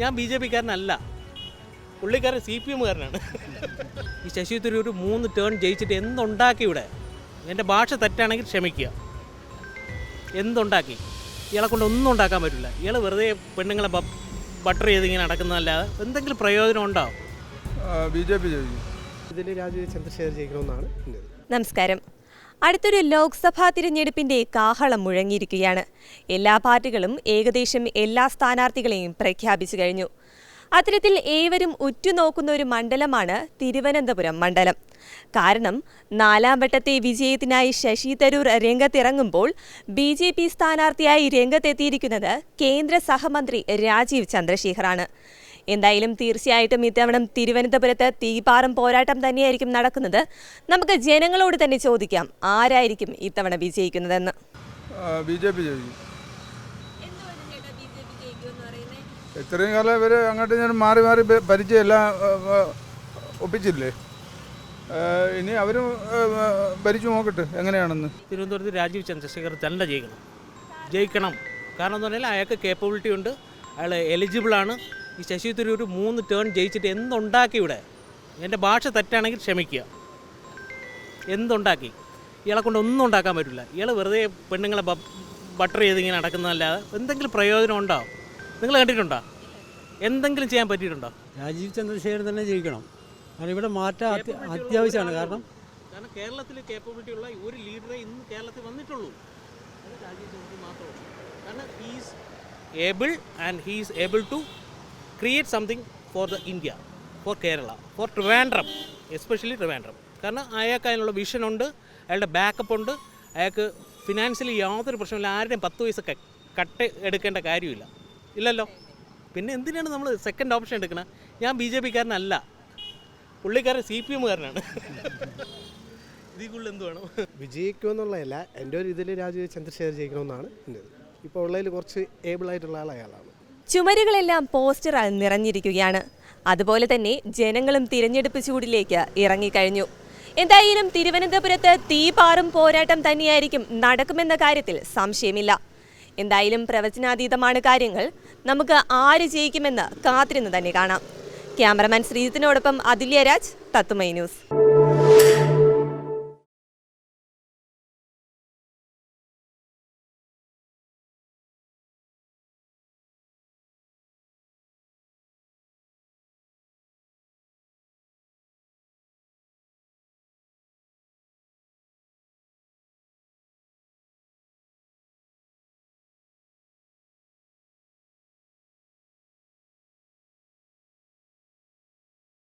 ഞാൻ B J പിക്കാരനല്ല. പുള്ളിക്കാരൻ C P എമ്മുകാരനാണ്. ഈ ശശി തരൂർ മൂന്ന് ടേൺ ജയിച്ചിട്ട് എന്തുണ്ടാക്കി ഇവിടെ? എന്റെ ഭാഷ തെറ്റാണെങ്കിൽ ക്ഷമിക്കുക. എന്തുണ്ടാക്കി? ഇയാളെ കൊണ്ട് ഒന്നും ഉണ്ടാക്കാൻ പറ്റില്ല. ഇയാൾ വെറുതെ പെണ്ണുങ്ങളെ ബട്ടർ ചെയ്ത് ഇങ്ങനെ നടക്കുന്നതല്ലാതെ എന്തെങ്കിലും പ്രയോജനം ഉണ്ടാവും ബി ജെ പി ജയിക്കും. ഇതിൽ രാജീവ് ചന്ദ്രശേഖർ ജയിക്കണമെന്നാണ് നമസ്കാരം. അടുത്തൊരു ലോക്സഭാ തിരഞ്ഞെടുപ്പിന്റെ കാഹളം മുഴങ്ങിയിരിക്കുകയാണ്. എല്ലാ പാർട്ടികളും ഏകദേശം എല്ലാ സ്ഥാനാർത്ഥികളെയും പ്രഖ്യാപിച്ചു കഴിഞ്ഞു. അത്തരത്തിൽ ഏവരും ഉറ്റുനോക്കുന്ന ഒരു മണ്ഡലമാണ് തിരുവനന്തപുരം മണ്ഡലം. കാരണം നാലാം വട്ടത്തെ വിജയത്തിനായി ശശി തരൂർ രംഗത്തിറങ്ങുമ്പോൾ ബി ജെ പി സ്ഥാനാർത്ഥിയായി രംഗത്തെത്തിയിരിക്കുന്നത് കേന്ദ്ര സഹമന്ത്രി രാജീവ് ചന്ദ്രശേഖറാണ്. എന്തായാലും തീർച്ചയായിട്ടും ഇത്തവണ തിരുവനന്തപുരത്ത് തീപാറും പോരാട്ടം തന്നെയായിരിക്കും നടക്കുന്നത്. നമുക്ക് ജനങ്ങളോട് തന്നെ ചോദിക്കാം ആരായിരിക്കും ഇത്തവണ വിജയിക്കുന്നതെന്ന്? ബി ജെ പി ജയിക്കും. ഇത്രയും കാലം ഇവർ അങ്ങോട്ട് ഞാൻ മാറി മാറി ഭ- എല്ലാം ഒപ്പിച്ചില്ലേ? ഇനി അവരും ഭരിച്ചു നോക്കട്ടെ എങ്ങനെയാണെന്ന്. തിരുവനന്തപുരത്ത് രാജീവ് ചന്ദ്രശേഖർ തന്നെ ജയിക്കണം. ജയിക്കണം. കാരണം എന്ന് പറഞ്ഞാൽ അയാൾക്ക് കേപ്പബിലിറ്റി ഉണ്ട്. അയാൾ എലിജിബിളാണ് ഈ ശശി തരൂർ മൂന്ന് ടേൺ ജയിച്ചിട്ട് എന്തുണ്ടാക്കി ഇവിടെ? എന്റെ ഭാഷ തെറ്റാണെങ്കിൽ ക്ഷമിക്കുക. എന്തുണ്ടാക്കി? ഇയാളെ കൊണ്ട് ഒന്നും ഉണ്ടാക്കാൻ പറ്റില്ല. ഇയാൾ വെറുതെ പെണ്ണുങ്ങളെ ബട്ടർ ചെയ്ത് ഇങ്ങനെ നടക്കുന്നതല്ലാതെ എന്തെങ്കിലും പ്രയോജനം ഉണ്ടാവും നിങ്ങൾ കണ്ടിട്ടുണ്ടോ? എന്തെങ്കിലും ചെയ്യാൻ പറ്റിയിട്ടുണ്ടോ? രാജീവ് ചന്ദ്രശേഖരൻ തന്നെ ജയിക്കണം. കാരണം ഇവിടെ മാറ്റം അത്യ- അത്യാവശ്യമാണ്. കാരണം കാരണം കേരളത്തിൽ കേപ്പബിലിറ്റി ഉള്ള ഒരു ലീഡറെ ഇന്ന് കേരളത്തിൽ വന്നിട്ടുള്ളൂ. രാജീവ് ചന്ദ്രശേഖരൻ മാത്രമേ ഉള്ളൂ. കാരണം he's able and he's able to create something for the India for Kerala for Trivandrum especially Trivandrum കാരണം അയാൾക്ക് അതിനുള്ള വിഷൻ ഉണ്ട് അയാളുടെ ബാക്കപ്പ് ഉണ്ട്. അയാൾക്ക് ഫിനാൻഷ്യലി യാതൊരു പ്രശ്നമില്ല ആരുടെയും പത്ത് പൈസ കട്ട് എടുക്കേണ്ട കാര്യമില്ല. ഇല്ലല്ലോ? പിന്നെ എന്തിനാണ് നമ്മൾ സെക്കൻഡ് ഓപ്ഷൻ എടുക്കണത് ഞാൻ ബി ജെ പിക്കാരനല്ല. പുള്ളിക്കാരൻ സി പി എമ്മുകാരനാണ്. ഇതിൽ കൂടുതൽ എന്ത് വേണം? വിജയിക്കുമെന്നുള്ളതല്ല എന്റെ ഒരു ഇതിൽ രാജീവ് ചന്ദ്രശേഖർ ജയിക്കണമെന്നാണ് എന്റെ ഇപ്പോൾ ഉള്ളതിൽ കുറച്ച് ഏബിൾ ആയിട്ടുള്ള ആൾ അയാളാണ്. ചുമരുകളെല്ലാം പോസ്റ്ററാൽ നിറഞ്ഞിരിക്കുകയാണ്. അതുപോലെ തന്നെ ജനങ്ങളും തിരഞ്ഞെടുപ്പ് ചൂടിലേക്ക് ഇറങ്ങിക്കഴിഞ്ഞു. എന്തായാലും തിരുവനന്തപുരത്ത് തീപാറും പോരാട്ടം തന്നെയായിരിക്കും നടക്കുമെന്ന കാര്യത്തിൽ സംശയമില്ല. എന്തായാലും പ്രവചനാതീതമാണ് കാര്യങ്ങൾ. നമുക്ക് ആര് ജയിക്കുമെന്ന് കാത്തിരുന്ന് തന്നെ കാണാം. ക്യാമറമാൻ ശ്രീജിത്തിനോടൊപ്പം അതുല്യരാജ് തത്തുമൈ ന്യൂസ്.